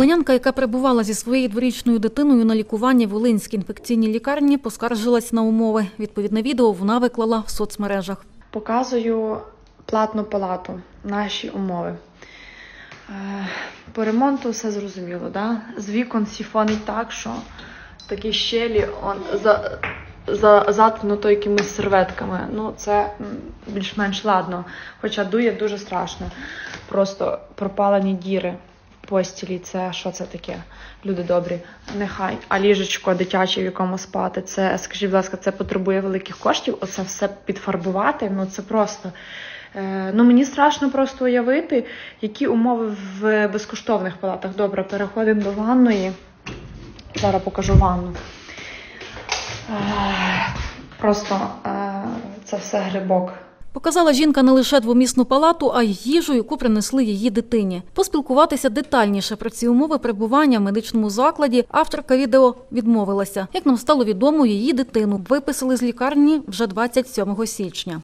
Ленянка, яка перебувала зі своєю дворічною дитиною на лікуванні в Волинській інфекційній лікарні, поскаржилась на умови. Відповідне відео вона виклала в соцмережах. Показую платну палату, наші умови. Е, По ремонту все зрозуміло, да? з вікон сіфонить так, що такі щелі он, за, за, заткнуто якимись серветками. Ну, це більш-менш ладно, хоча дує дуже страшно. Просто пропалені діри постілі. Це що це таке? Люди добрі, нехай. А ліжечко дитяче, в якому спати, це, скажіть, будь ласка, це потребує великих коштів. Оце все підфарбувати. Ну це просто. Е, ну мені страшно просто уявити, які умови в безкоштовних палатах. Добре, переходимо до ванної. Зараз покажу ванну. Е, просто е, це все грибок. Показала жінка не лише двомісну палату, а й їжу, яку принесли її дитині. Поспілкуватися детальніше про ці умови перебування в медичному закладі авторка відео відмовилася. Як нам стало відомо, її дитину виписали з лікарні вже 27 січня.